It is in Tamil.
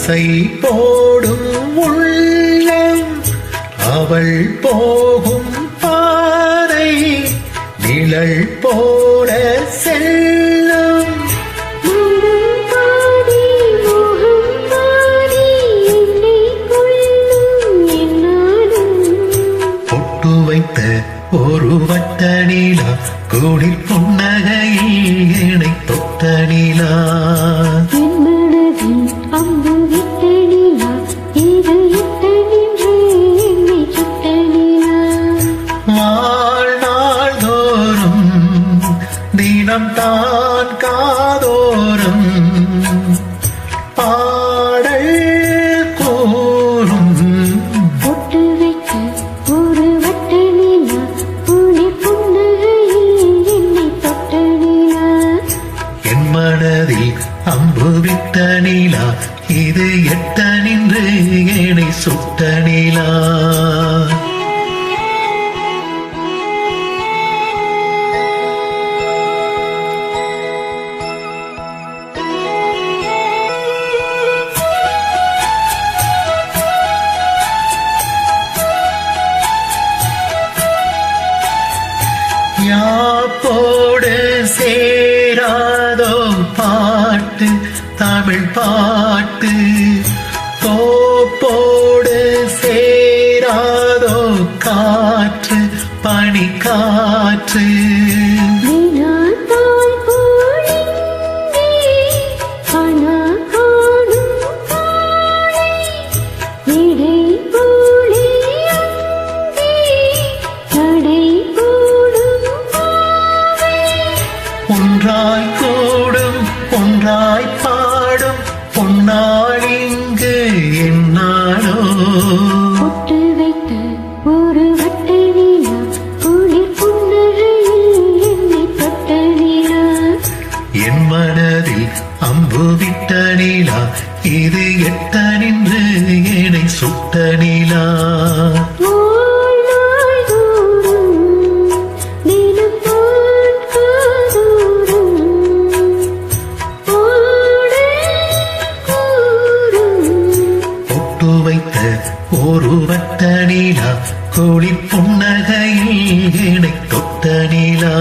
ஆசை போடும் உள்ளம் அவள் போகும் பாதை நிழல் போல செல்லும். பொட்டு வைத்த ஒரு வட்ட நிலா கூடில் புன்னகையில் என்னை தொட்ட நிலா. தான் காதோறும் பாடல் கூறும். பொட்டு வைத்த ஒரு வட்ட நிலா உனி புன்னகையில் என்னை தொட்ட நிலா. என் மனதில் அம்பு விட்ட நிலா இது எட்ட நின்று ஏனை சுட்ட நிலா. யாப்போடு சேராதோ பாட்டு தமிழ் பாட்டு. தோப்போடு சேராதோ காற்று பனி ஒன்றாய் கூடும் ஒன்றாய் பாடும் பொன்னாளிங்கு என்னாடோ பொட்டு வைத்த ஒரு வட்ட நிலா குளிர் புன்னகையில் என்னை தொட்ட நிலா என் மனதில் அம்பு விட்ட நிலா இது எட்ட நின்று ஏனை சுட்ட நிலா வைத்த ஒரு வட்ட நிலா கோழி புன்னகையில் ஏனை தொட்ட நிலா.